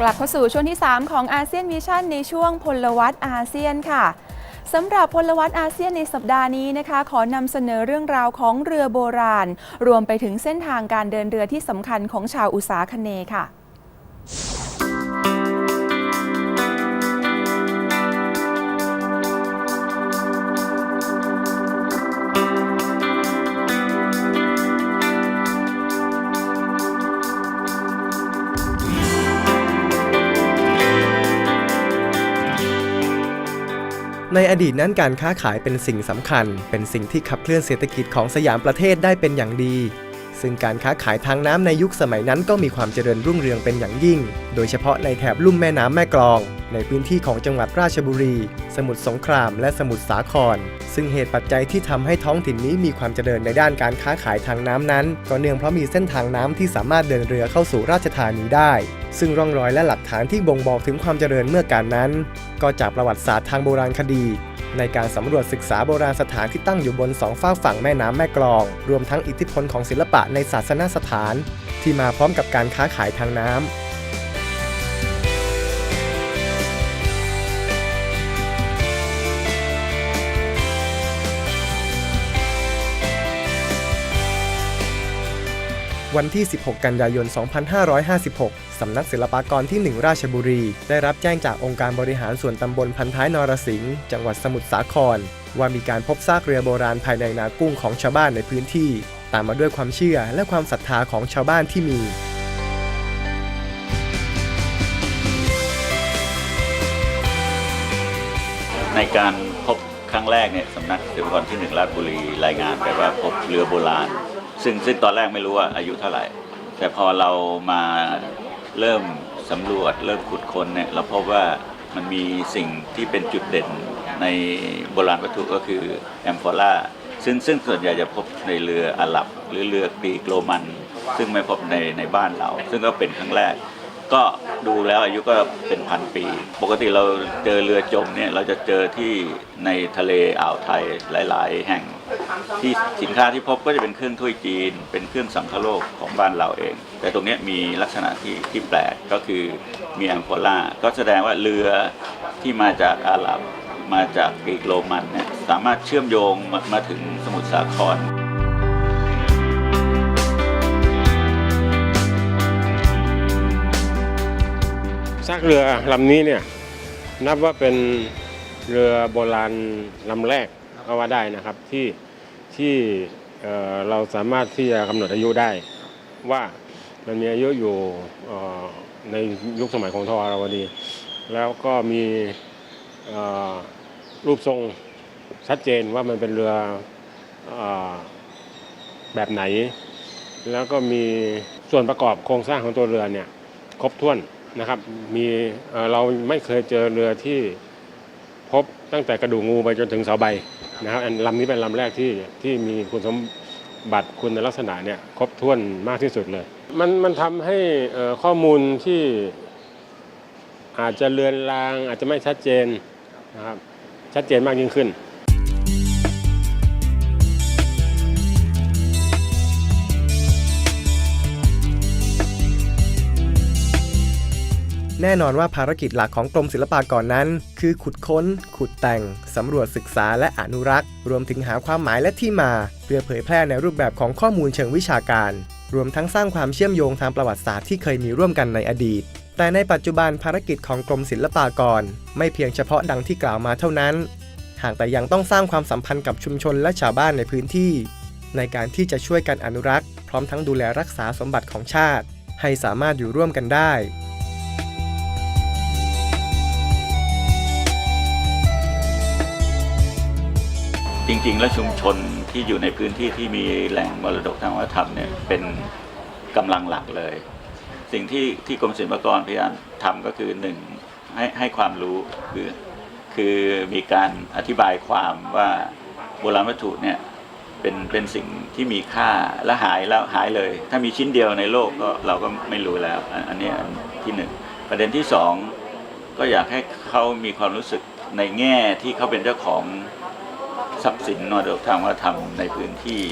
กลับเข้าสู่ช่วงที่ 3 ของอาเซียนวิชั่นในช่วงพลวัตอาเซียนค่ะสำหรับพลวัตอาเซียนในสัปดาห์นี้นะคะ ขอนำเสนอเรื่องราวของเรือโบราณ รวมไปถึงเส้นทางการเดินเรือที่สำคัญของชาวอุตสาคเนค่ะ ในอดีตนั้นการค้าขายเป็นสิ่งสำคัญ เป็นสิ่งที่ขับเคลื่อนเศรษฐกิจของสยามประเทศได้เป็นอย่างดี ซึ่งการค้าขายทางน้ำในยุคสมัยนั้นก็มีความเจริญรุ่งเรืองเป็นอย่างยิ่ง โดยเฉพาะในแถบลุ่มแม่น้ำแม่กลอง ในพื้นที่ของจังหวัดราชบุรี สมุทรสงคราม และสมุทรสาคร ซึ่งเหตุปัจจัยที่ทำให้ท้องถิ่นนี้มีความเจริญในด้านการค้าขายทางน้ำนั้น ก็เนื่องเพราะมีเส้นทางน้ำที่สามารถเดินเรือเข้าสู่ราชธานีได้ ซึ่งร่องรอยและหลักฐานที่บ่งบอกถึงความเจริญเมื่อการนั้น ก็จากประวัติศาสตร์ทางโบราณคดี ในการสำรวจศึกษาโบราณสถานที่ตั้งอยู่บนสองฝากฝั่งแม่น้ำแม่กลอง รวมทั้งอิทธิพลของศิลปะในศาสนสถาน ที่มาพร้อมกับการค้าขายทางน้ำวันที่ 16 กันยายน 2556 สำนักศิลปากรที่ 1 ราชบุรี ได้รับแจ้งจากองค์การบริหารส่วนตำบลพันท้ายนรสิงห์จังหวัดสมุทรสาคร ว่ามีการพบซากเรือโบราณภายในนากุ้งของชาวบ้านในพื้นที่ ตามมาด้วยความเชื่อและความศรัทธาของชาวบ้านที่มีในการพบครั้งแรกเนี่ยสำนักศิลปากรที่หนึ่งราชบุรีรายงานไปว่าพบเรือโบราณ ซึ่งซึ่งตอนแรกไม่รู้ว่าอายุเท่าไหร่ แต่พอเรามา เริ่มสำรวจเริ่มขุดค้นเนี่ยเราพบว่ามันมีสิ่งที่เป็นจุดเด่นในโบราณวัตถุก็คือแอมฟอร่าซึ่งซึ่งส่วนใหญ่จะพบในเรืออาหรับ หรือเรือกรีกโรมัน ซึ่งไม่พบในในบ้านเรา ซึ่งก็เป็นครั้งแรก ก็ดูแล้วอายุก็เป็นพันปี ปกติเราเจอเรือจมเนี่ยเราจะเจอที่ในทะเลอ่าวไทยหลาย ๆ แห่งที่สินค้าที่พบก็จะเป็นเครื่องถ้วยจีน เป็นเครื่องสังคโลกของบ้านเราเอง แต่ตรงนี้มีลักษณะที่ที่แปลกก็คือมีแอมโฟล่าก็แสดงว่าเรือที่มาจากอาหรับมาจากกรีกโรมันเนี่ยสามารถเชื่อมโยงมามาถึงสมุทรสาคร ซากเรือลำนี้เนี่ยนับว่าเป็นเรือโบราณลำแรกก็ว่าได้นะครับที่ที่เอ่อเราสามารถที่จะกำหนดอายุได้ ว่ามันมีอายุอยู่ในยุคสมัยของทวารวดี แล้วก็มีรูปทรงชัดเจนว่ามันเป็นเรืออแบบไหน แล้วก็มีส่วนประกอบโครงสร้างของตัวเรือเนี่ยครบถ้วน นะครับมีเราไม่เคยเจอเรือที่พบตั้งแต่กระดูกงูไปจนถึงเสาใบนะครับอันลำนี้เป็นลำแรกที่ที่มีคุณสมบัติคุณลักษณะเนี่ยครบถ้วนมากที่สุดเลย มันมันทำให้ข้อมูลที่อาจจะเลือนลางอาจจะไม่ชัดเจนนะครับชัดเจนมากยิ่งขึ้น แน่นอนว่าภารกิจหลักของกรมศิลปากรนั้น คือขุดค้น ขุดแต่ง สำรวจศึกษาและอนุรักษ์ รวมถึงหาความหมายและที่มา เพื่อเผยแพร่ในรูปแบบของข้อมูลเชิงวิชาการ รวมทั้งสร้างความเชื่อมโยงทางประวัติศาสตร์ที่เคยมีร่วมกันในอดีต แต่ในปัจจุบันภารกิจของกรมศิลปากร ไม่เพียงเฉพาะดังที่กล่าวมาเท่านั้น หากแต่ยังต้องสร้างความสัมพันธ์กับชุมชนและชาวบ้านในพื้นที่ ในการที่จะช่วยกันอนุรักษ์ พร้อมทั้งดูแลรักษาสมบัติของชาติ ให้สามารถอยู่ร่วมกันได้ จริง ๆ แล้วชุมชนที่อยู่ในพื้นที่ที่มีแหล่งมรดกทางวัฒนธรรมเนี่ยเป็นกำลังหลักเลย สิ่งที่ที่กรมศิลปากรพยายามทำก็คือหนึ่งให้ให้ความรู้คือคือมีการอธิบายความว่าโบราณวัตถุเนี่ยเป็นเป็นสิ่งที่มีค่าและหายแล้วหายเลย ถ้ามีชิ้นเดียวในโลกก็เราก็ไม่รู้แล้ว อันอันนี้อันที่หนึ่งประเด็นที่สองก็อยากให้เขามีความรู้สึกในแง่ที่เขาเป็นเจ้าของ ทรัพย์สินมรดกทางวัฒนธรรมในพื้นที่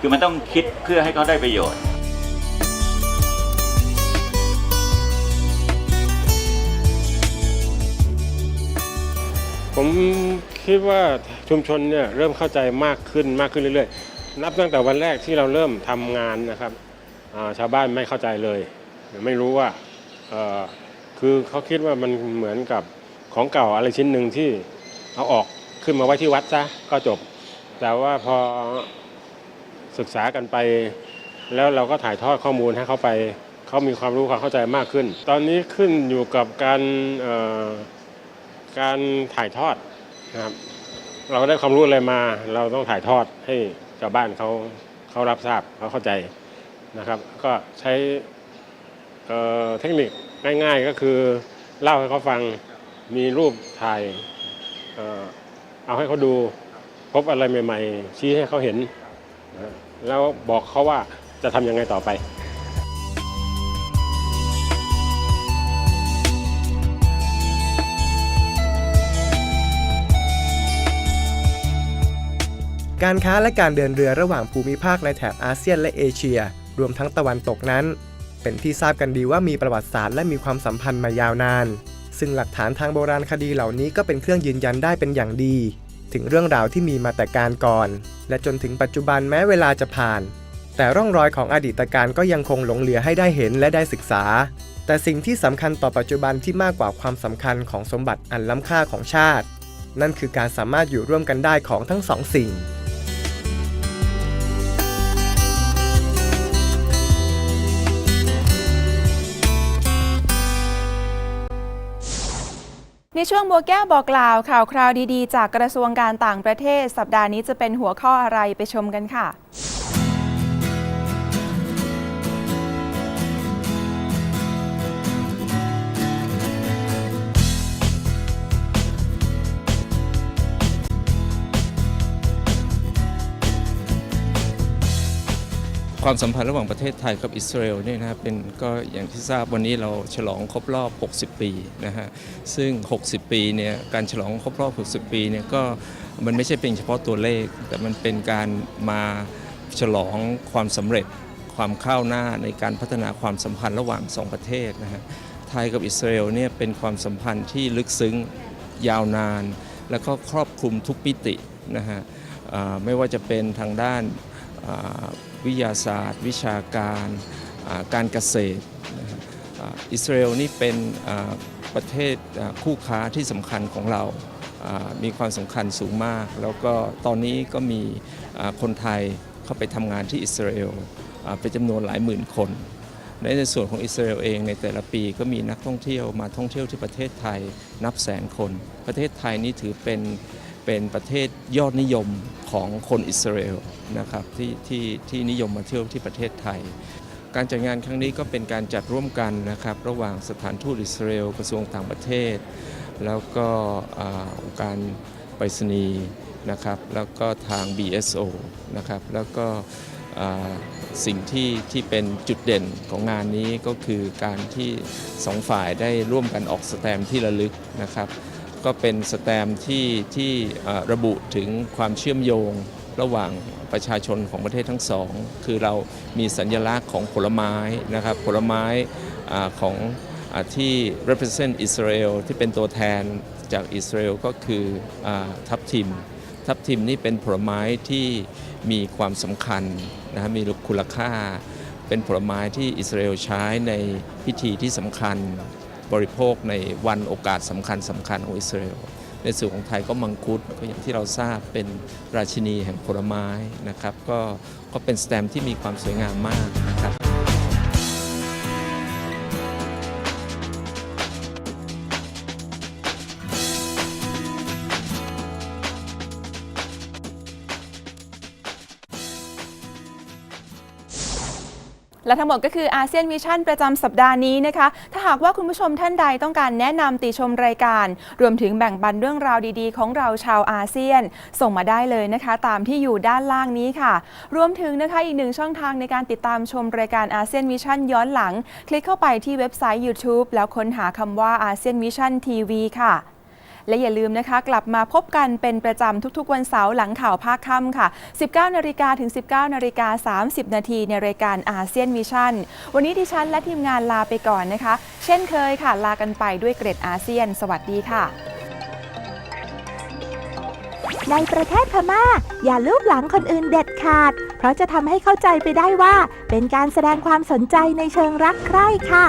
คือมันต้องคิดเพื่อให้เขาได้ประโยชน์ผมคิดว่าชุมชนเนี่ยเริ่มเข้าใจมากขึ้นมากขึ้นเรื่อยๆ นับตั้งแต่วันแรกที่เราเริ่มทำงานนะครับชาวบ้านไม่เข้าใจเลย ไม่รู้ว่าคือเขาคิดว่ามันเหมือนกับของเก่าอะไรชิ้นหนึ่งที่เอาออก ขึ้นมาไว้ที่วัดซะก็จบ แต่ว่าพอศึกษากันไป แล้วเราก็ถ่ายทอดข้อมูลให้เขาไป เขามีความรู้ความเข้าใจมากขึ้น ตอนนี้ขึ้นอยู่กับการการถ่ายทอดนะครับเราได้ความรู้อะไรมา เราต้องถ่ายทอดให้ชาวบ้านเขาเขารับทราบเขาเข้าใจนะครับ ก็ใช้เเทคนิคง่าย ๆก็คือเล่าให้เขาฟังมีรูปถ่าย เอาให้เขาดูพบอะไรใหม่ ๆ ชี้ให้เขาเห็น แล้วบอกเขาว่าจะทำยังไงต่อไปการค้าและการเดินเรือระหว่างภูมิภาคในแถบอาเซียนและเอเชีย รวมทั้งตะวันตกนั้น เป็นที่ทราบกันดีว่ามีประวัติศาสตร์และมีความสัมพันธ์มายาวนาน ซึ่งหลักฐานทางโบราณคดีเหล่านี้ก็เป็นเครื่องยืนยันได้เป็นอย่างดี ถึงเรื่องราวที่มีมาแต่การก่อน และจนถึงปัจจุบันแม้เวลาจะผ่าน แต่ร่องรอยของอดีตการก็ยังคงหลงเหลือให้ได้เห็นและได้ศึกษา แต่สิ่งที่สำคัญต่อปัจจุบันที่มากกว่าความสำคัญของสมบัติอันล้ำค่าของชาติ นั่นคือการสามารถอยู่ร่วมกันได้ของทั้งสองสิ่ง ในช่วงบัวแก้วบอกกล่าวข่าวคราวดีๆ จากกระทรวงการต่างประเทศ สัปดาห์นี้จะเป็นหัวข้ออะไรไปชมกันค่ะ ความสัมพันธ์ระหว่างประเทศไทยกับอิสราเอลเนี่ยนะครับเป็นก็อย่างที่ทราบวันนี้เราฉลองครบรอบ 60 ปีนะฮะซึ่ง 60 ปีเนี่ยการฉลองครบรอบ 60 ปีเนี่ยก็มันไม่ใช่เป็นเฉพาะตัวเลข แต่มันเป็นการมาฉลองความสำเร็จความก้าวหน้าในการพัฒนาความสัมพันธ์ระหว่างสองประเทศนะฮะไทยกับอิสราเอลเนี่ยเป็นความสัมพันธ์ที่ลึกซึ้งยาวนาน แล้วก็ครอบคลุมทุกมิตินะฮะไม่ว่าจะเป็นทางด้าน วิทยาศาสตร์ วิชาการการเกษตรอิสราเอลนี่เป็นประเทศคู่ค้าที่สำคัญของเรา มีความสำคัญสูงมาก แล้วก็ตอนนี้ก็มีคนไทยเข้าไปทำงานที่อิสราเอลเป็นจำนวนหลายหมื่นคน ในในส่วนของอิสราเอลเองในแต่ละปีก็มีนักท่องเที่ยวมาท่องเที่ยวที่ประเทศไทยนับแสนคน ประเทศไทยนี่ถือเป็น เป็นประเทศยอดนิยมของคนอิสราเอลนะครับที่ที่ที่นิยมมาเที่ยวที่ประเทศไทย การจัดงานครั้งนี้ก็เป็นการจัดร่วมกันนะครับระหว่างสถานทูตอิสราเอลกระทรวงต่างประเทศ แล้วก็องค์การไปรษณีย์นะครับแล้วก็ทาง BSO นะครับแล้วก็สิ่งที่ที่เป็นจุดเด่นของงานนี้ก็คือการที่สองฝ่ายได้ร่วมกันออกสแตมที่ระลึกนะครับ ก็เป็นสแตมที่ที่ระบุถึงความเชื่อมโยงระหว่างประชาชนของประเทศทั้งสอง คือเรามีสัญลักษณ์ของผลไม้นะครับผลไม้อของอที่ represent อิสราเอลที่เป็นตัวแทนจากอิสราเอลก็คืออทับทิม ทับทิมนี่เป็นผลไม้ที่มีความสำคัญนะฮะมีคุณค่า เป็นผลไม้ที่อิสราเอลใช้ในพิธีที่สำคัญ บริโภคในวันโอกาสสำคัญสำคัญของอิสราเอลในส่วนของไทยก็มังคุดก็อย่างที่เราทราบเป็นราชินีแห่งผลไม้นะครับ ก็ก็เป็นสแตมที่มีความสวยงามมากนะครับ และทั้งหมดก็คืออาเซียนวิชั่นประจำสัปดาห์นี้นะคะ ถ้าหากว่าคุณผู้ชมท่านใดต้องการแนะนำติชมรายการ รวมถึงแบ่งปันเรื่องราวดีๆ ของเราชาวอาเซียน ส่งมาได้เลยนะคะ ตามที่อยู่ด้านล่างนี้ค่ะ รวมถึงนะคะอีกหนึ่งช่องทางในการติดตามชมรายการอาเซียนวิชั่นย้อนหลัง คลิกเข้าไปที่เว็บไซต์ YouTube แล้วค้นหาคำว่าอาเซียนวิชั่นทีวีค่ะ และอย่าลืมนะคะ กลับมาพบกันเป็นประจำทุกๆ วันเสาร์หลังข่าวภาคค่ำค่ะ 19นาฬิกาถึง 19นาฬิกา30 นาทีในรายการอาเซียนมิชั่น วันนี้ดิฉันและทีมงานลาไปก่อนนะคะ เช่นเคยค่ะ ลากันไปด้วยเกร็ดอาเซียน สวัสดีค่ะในประเทศพม่า อย่าลูบหลังคนอื่นเด็ดขาด เพราะจะทำให้เข้าใจไปได้ว่า เป็นการแสดงความสนใจในเชิงรักใคร่ค่ะ